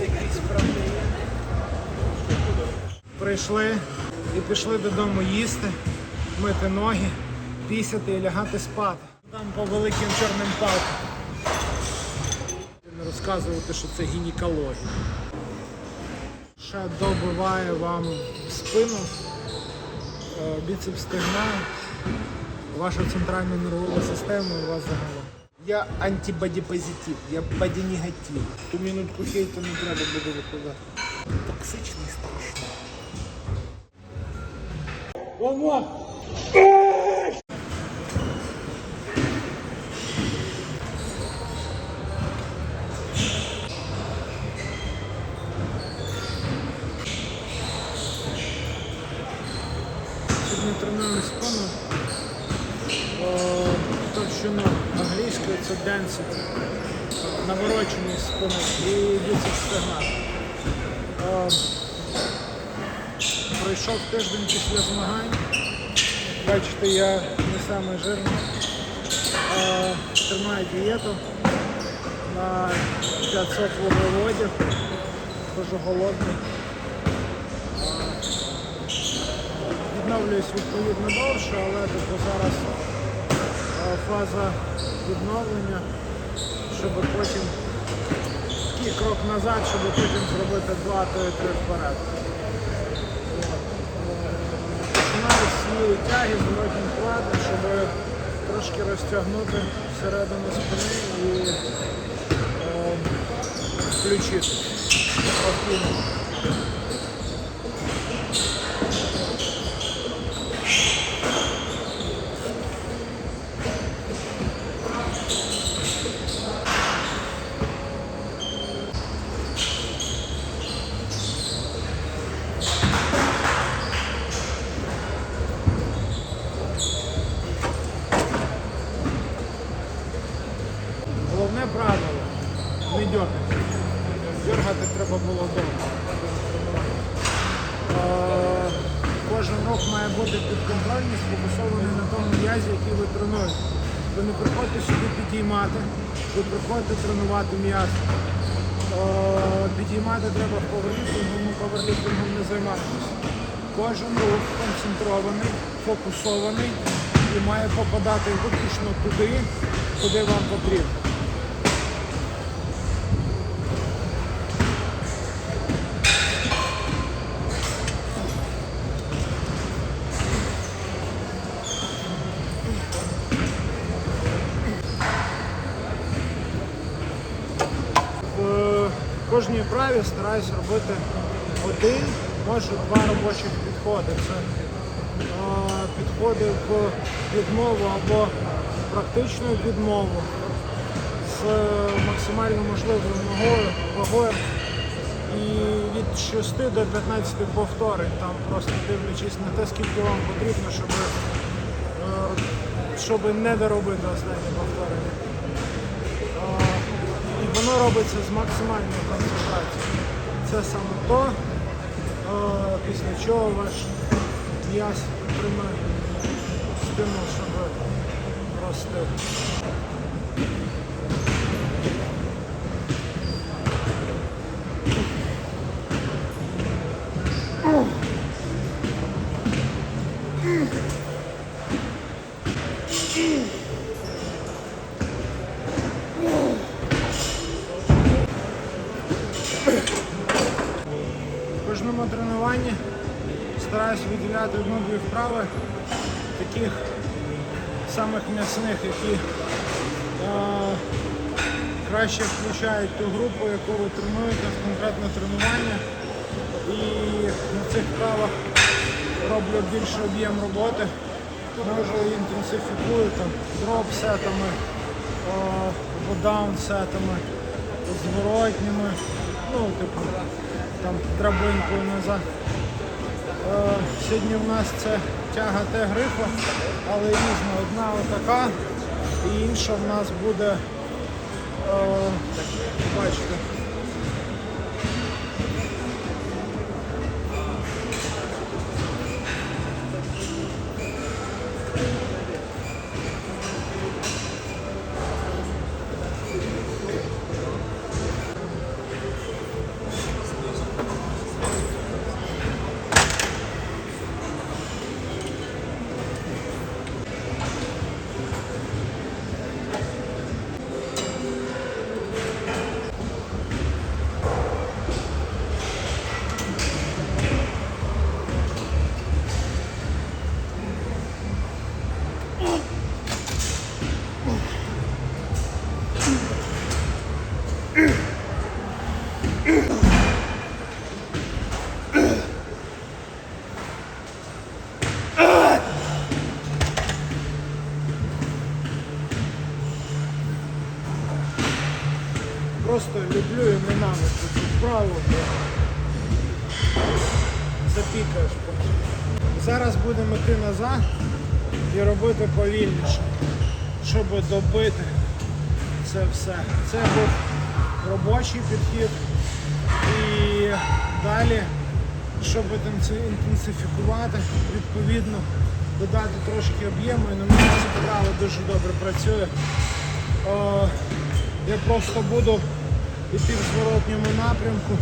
якісь правди. Прийшли і пішли додому їсти, мити ноги, пісяти і лягати спати. Там по великим чорним палкам. Розказувати, що це гінекологія. Ще добиває вам спину, е, біцепс стегна, вашу центральну нервову систему і вас загалом. Я антибодіпозитив, я бодінегатив. Ту минутку хейту не треба буде викладати. Токсичний страшний. Сьогодні треную спину. О, Товщину англійською це density. Навороченість спини і біцепс стегна. О, Пройшов тиждень після змагань. Бачите, я не самий жирний. Е, Тримаю дієту на 500 вуглеводів. Хожу голодний. Відновлююсь відповідно довше, але типу, зараз е, фаза відновлення, щоб потім такий крок назад, щоб потім зробити два, то і три вперед. Починаю з цієї тяги зворотнім кладом, щоб трошки розтягнути всередину спини і е, включити спокійно. Головне правило не дергати. Дергати треба було вдома. Е, Кожен рух має бути підконтрольний, сфокусований на тому м'язі, який ви тренуєте. Ви не приходите сюди підіймати, ви приходите тренувати м'яз. Підіймати треба в паверліфтингу, ми паверліфтингом не займатися. Кожен рух концентрований, фокусований і має попадати виключно туди, куди вам потрібно. в праві стараюсь робити один, може два робочих підходи. Це е, підходи в відмову або практичну відмову з максимально можливою вагою, вагою і від 6 до 15 повторень, там просто дивлячись на те, скільки вам потрібно, щоб, е, щоб не доробити останнє повторення. Воно робиться з максимальною концентрацією. Це саме то, після чого ваш м'яз тримає спину, щоб рости. Кожному тренуванні стараюсь виділяти одну-дві вправи таких самих м'ясних, які е, краще включають ту групу, яку ви тренуєте в конкретне тренування. І на цих вправах роблю більший об'єм роботи. Може інтенсифікую там дроп-сетами, е, даун-сетами, зворотніми, ну, типу, там драбинкою назад. Е, Сьогодні в нас це тяга Т-грифа, але різна. Одна отака і інша в нас буде, е, бо Запікаєш потім. Зараз будемо йти назад і робити повільніше, щоб добити це все. Це був робочий підхід. І далі, щоб інтенсифікувати, відповідно, додати трошки об'єму, і на мене це вправо дуже добре працює. О, я просто буду йти в зворотньому напрямку,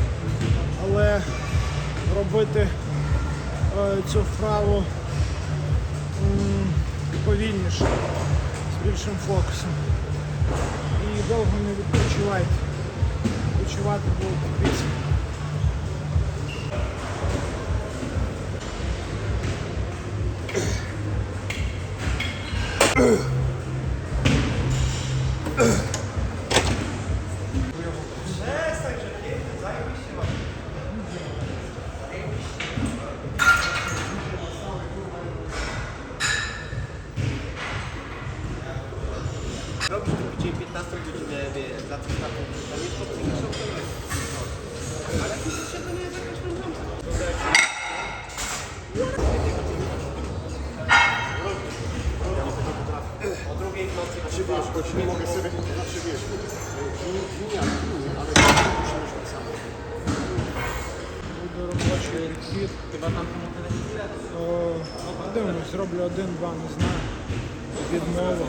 але робити е, цю вправу повільніше, з більшим фокусом. І довго не відпочивайте. Відпочивати будете після. Choć nie mogę sobie, znaczy wiesz, nie, nie, nie, ale musimy już samo. Буде робочий chyba tam О, Подивимось, зроблю один-два, не знаю. Відмову.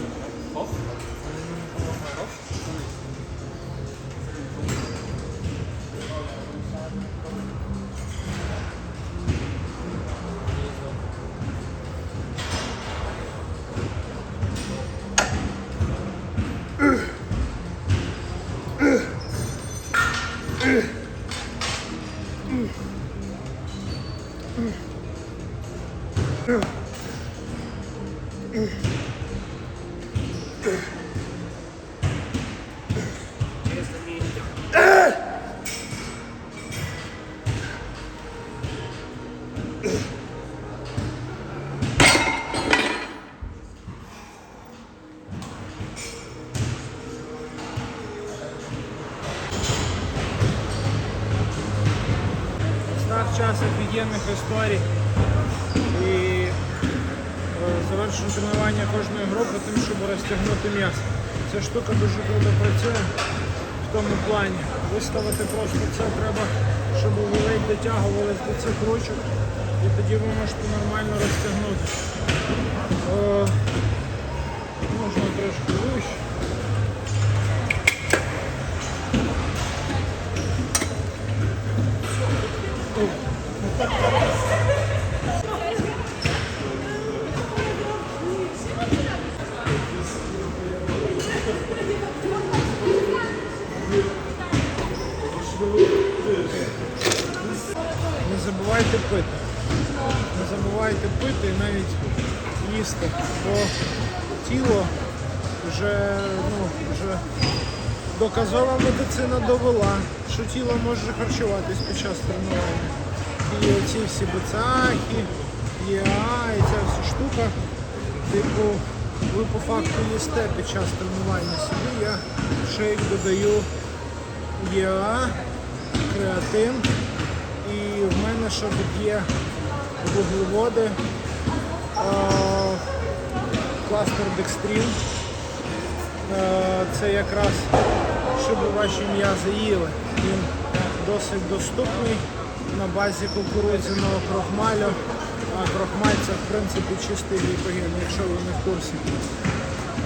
jestem mięśnia. Став час офігенних історій. Виставити просто це треба, щоб ви дотягувалися до цих ручок. І тоді ви можете нормально розтягнути. Доказова медицина довела, що тіло може харчуватись під час тренування. І ці всі бицахи, ЄА і ця вся штука, типу, ви по факту їсте під час тренування собі. Я шейк додаю ЄА, креатин. І в мене ще тут є вуглеводи, кластер декстрін. Е, Це якраз щоб ваші м'язи їли. Він досить доступний на базі кукурудзяного крохмалю. А крохмаль це в принципі чистий глікоген, якщо ви не в курсі.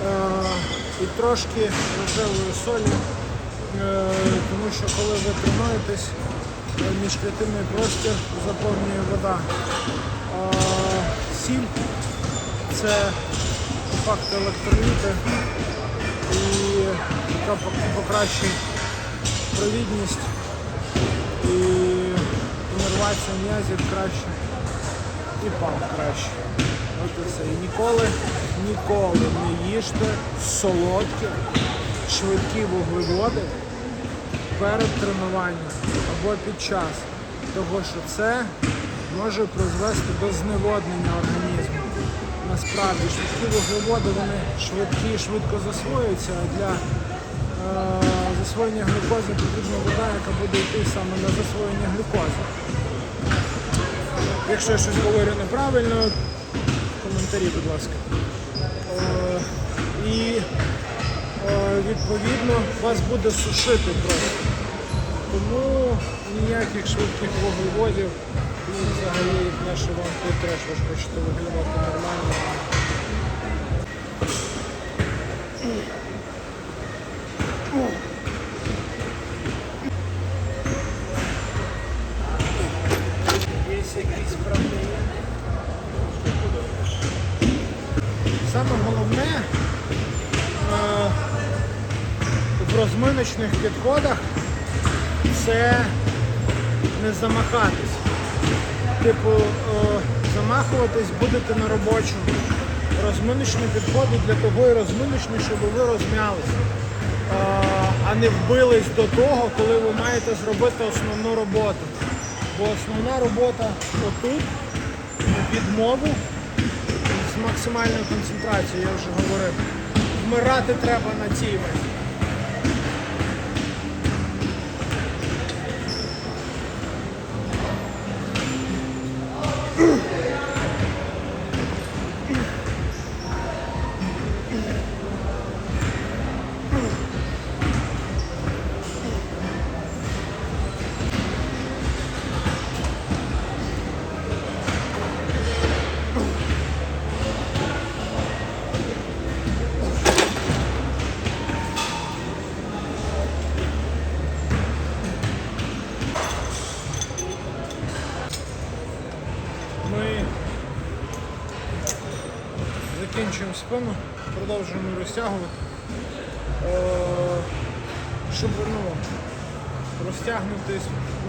Е, І трошки рожевої солі, е, тому що коли ви тренуєтесь, е, міжклітинний простір заповнює вода. Сіль це по факту електроліти яка пок- покращує провідність і інервація м'язів краще і памп краще. От і все. І ніколи, ніколи не їжте солодкі, швидкі вуглеводи перед тренуванням або під час, того що це може призвести до зневоднення організму. Насправді швидкі вуглеводи вони швидкі і швидко засвоюються, а для засвоєння глюкози потрібна вода, яка буде йти саме на засвоєння глюкози. Якщо я щось говорю неправильно, коментарі, будь ласка. Е, і е, відповідно вас буде сушити просто. Тому ніяких швидких вуглеводів і взагалі наше вам тут треш, ви ж хочете виглядати нормально. Розминочних підходах це не замахатись. Типу, е, замахуватись будете на робочому. Розминочні підходи для того і розминочні, щоб ви розм'ялись, е, а не вбились до того, коли ви маєте зробити основну роботу. Бо основна робота отут, відмову з максимальною концентрацією, я вже говорив. Вмирати треба на цій весі. Закінчуємо спину, продовжуємо розтягувати. Е, Щоб ну, розтягнути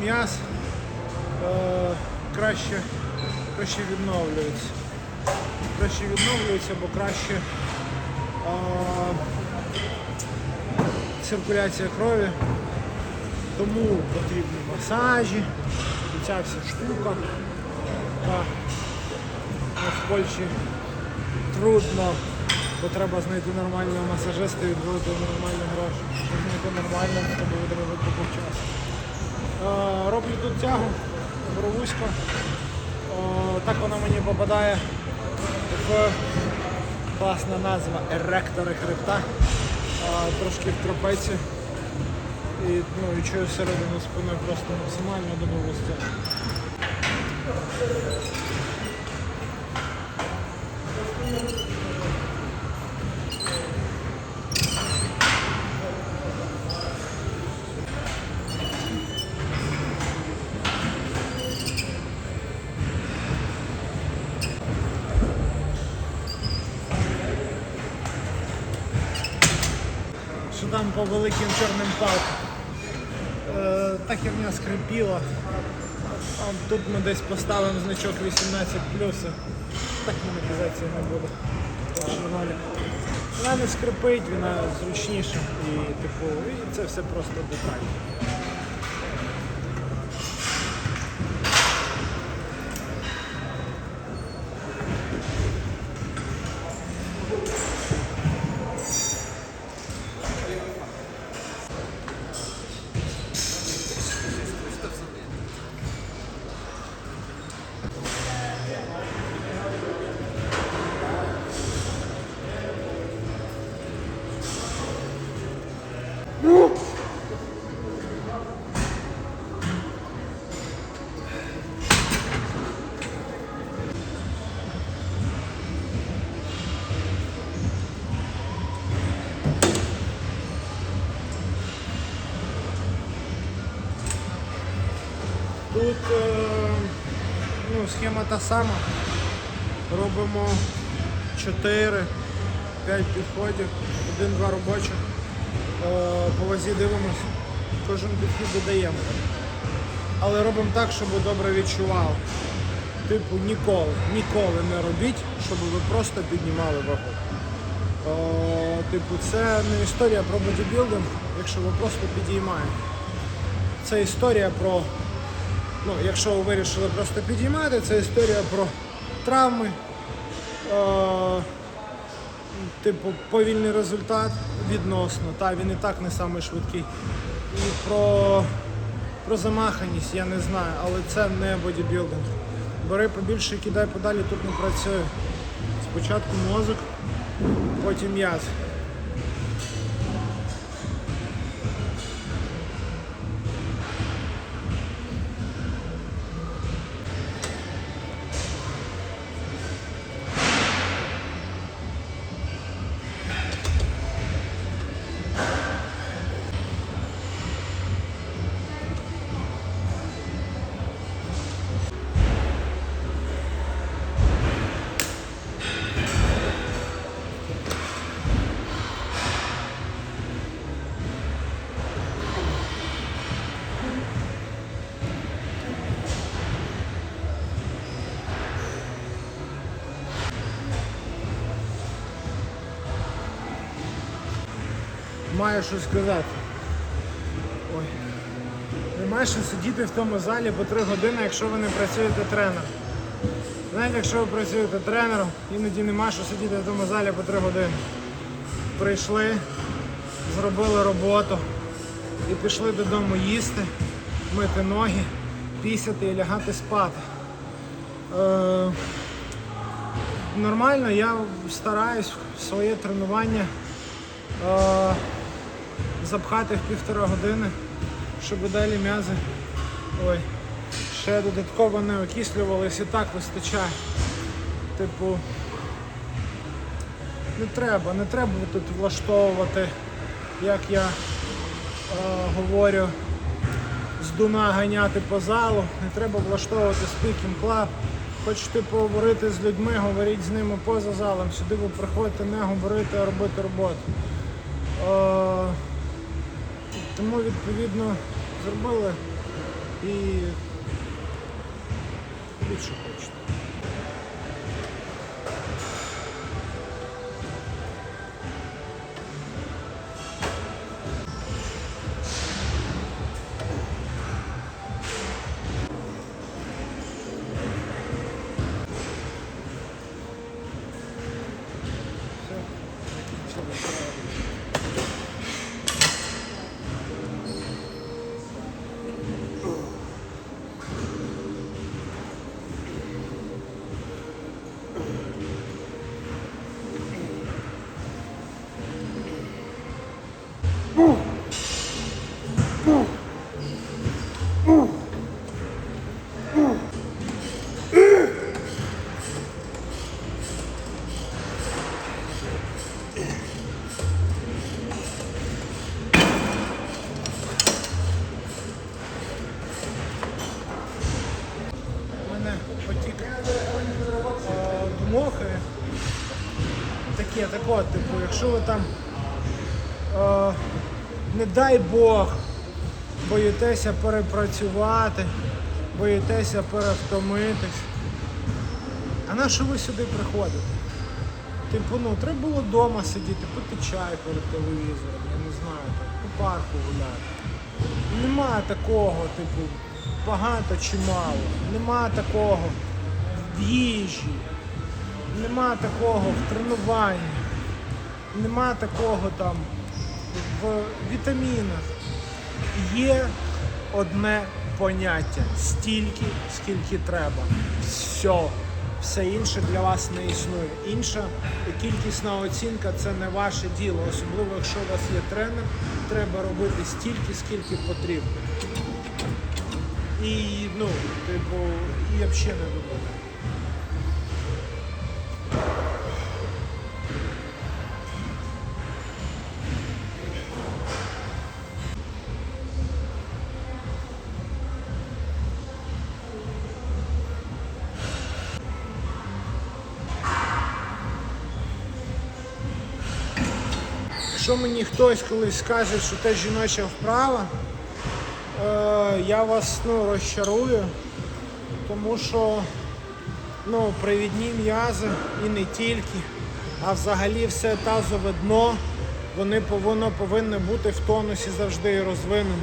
м'яз е, краще, краще відновлюється. Краще відновлюється, бо краще е, циркуляція крові. Тому потрібні масажі, ця вся штука. В Польщі трудно, бо треба знайти нормального масажиста відводити нормальні гроші. Щоб знайти нормального, то буде робити купу часу. Е, роблю тут тягу, боровусько. Е, так вона мені попадає в класна назва еректори хребта. Е, трошки в трапеці. І, ну, і чую середину спини просто максимально до новості. Що там по великим чорним палкам. Е, та херня скрипіла. Тут ми десь поставимо значок 18 Так монетизації не буде. Вона не скрипить, вона зручніша і типу, і це все просто деталь. Тут е, ну, схема та сама. Робимо 4-5 підходів, один-два робочих. Е, по вазі дивимося, кожен підхід додаємо. Але робимо так, щоб добре відчували. Типу ніколи, ніколи не робіть, щоб ви просто піднімали вагу. Е, типу, це не історія про бодібілдинг, якщо ви просто підіймаєте. це історія про, ну, якщо ви вирішили просто підіймати, це історія про травми, е, типу повільний результат відносно, та він і так не самий швидкий. І про, про замаханість, я не знаю, але це не бодібілдинг. Бери побільше, кидай подалі, тут не працює. Спочатку мозок, потім м'яз. Маю щось сказати. Ой. Немає що сидіти в тому залі по три години, якщо ви не працюєте тренером. Знаєте, якщо ви працюєте тренером, іноді нема що сидіти в тому залі по три години. Прийшли, зробили роботу і пішли додому їсти, мити ноги, пісяти і лягати спати. Е, нормально, я стараюсь своє тренування е, запхати в півтора години, щоб далі м'язи ой, ще додатково не окислювались і так вистачає. Типу, не треба, не треба тут влаштовувати, як я е, говорю, з дуна ганяти по залу, не треба влаштовувати speaking club. Хочете поговорити з людьми, говоріть з ними поза залом. Сюди ви приходите не говорити, а робити роботу. Е, тому відповідно зробили і більше хочете. Таке, типу, якщо ви там, е, не дай Бог, боїтеся перепрацювати, боїтеся перевтомитись. А на що ви сюди приходите? Типу, ну, треба було вдома сидіти, пити чай перед телевізором, я не знаю, там, по парку гуляти. Нема такого, типу, багато чи мало. Нема такого в їжі, нема такого в тренуванні, нема такого там в вітамінах. Є одне поняття стільки, скільки треба. Все. Все інше для вас не існує. Інша кількісна оцінка це не ваше діло. Особливо, якщо у вас є тренер, треба робити стільки, скільки потрібно. І ну, типу, і взагалі не думати. Мені хтось колись скаже, що це жіноча вправа, е, я вас ну, розчарую, тому що ну, привідні м'язи і не тільки, а взагалі все тазове дно, вони повинно, повинні бути в тонусі завжди і розвинені.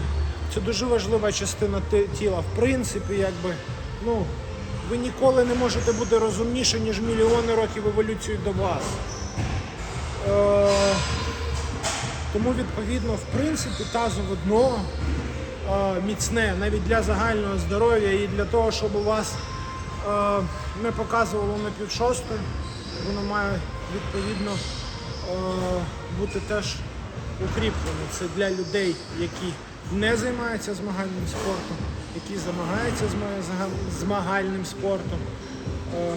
Це дуже важлива частина ти- тіла. В принципі, якби, ну, ви ніколи не можете бути розумніше, ніж мільйони років еволюції до вас. Е, тому, відповідно, в принципі, тазове е, міцне навіть для загального здоров'я і для того, щоб у вас е, не показувало на пів шостої, воно має відповідно е, бути теж укріплене. Це для людей, які не займаються змагальним спортом, які замагаються змагальним спортом. Е.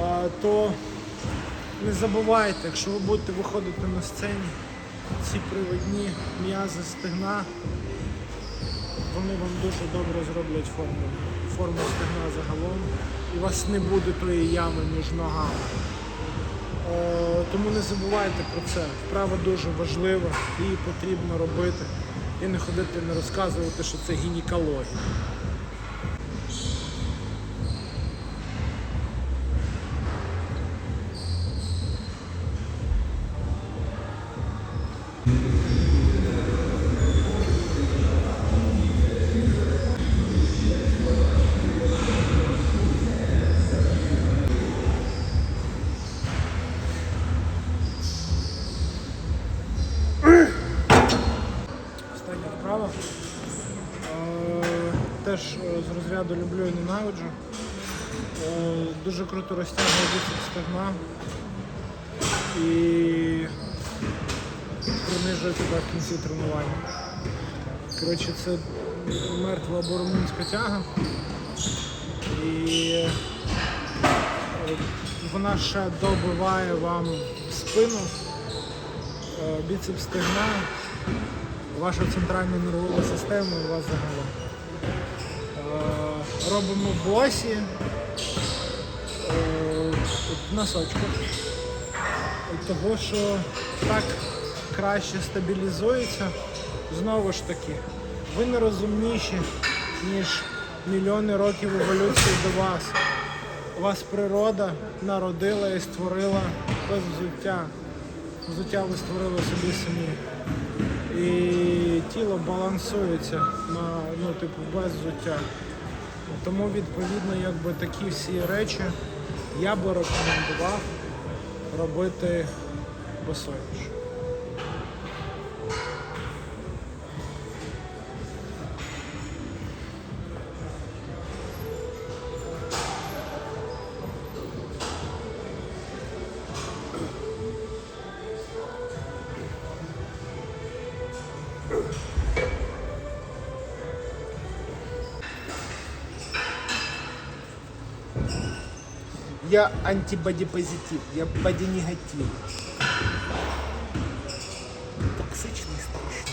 Е, то не забувайте, якщо ви будете виходити на сцені, ці привидні м'язи стегна, вони вам дуже добре зроблять форму, форму стегна загалом. І у вас не буде тої ями між ногами. Е, тому не забувайте про це. Вправа дуже важлива, її потрібно робити. І не ходити, не розказувати, що це гінекологія. Люблю і ненавиджу. Е, Дуже круто розтягує біцепс стегна і принижує тебе в кінці тренування. Коротше, це мертва боромунська тяга. І е, вона ще добиває вам спину, е, біцепс стегна, вашу центральну нервову систему і вас загалом. Е, Робимо босі е, в носочку. Того, що так краще стабілізується. Знову ж таки, ви не розумніші, ніж мільйони років еволюції до вас. Вас природа народила і створила без взуття. Взуття ви створили собі самі. І тіло балансується на ну, типу, без взуття. Тому відповідно якби такі всі речі я би рекомендував робити босоніж. Я антибодипозитив, я бодинегатив. Токсичний страшно.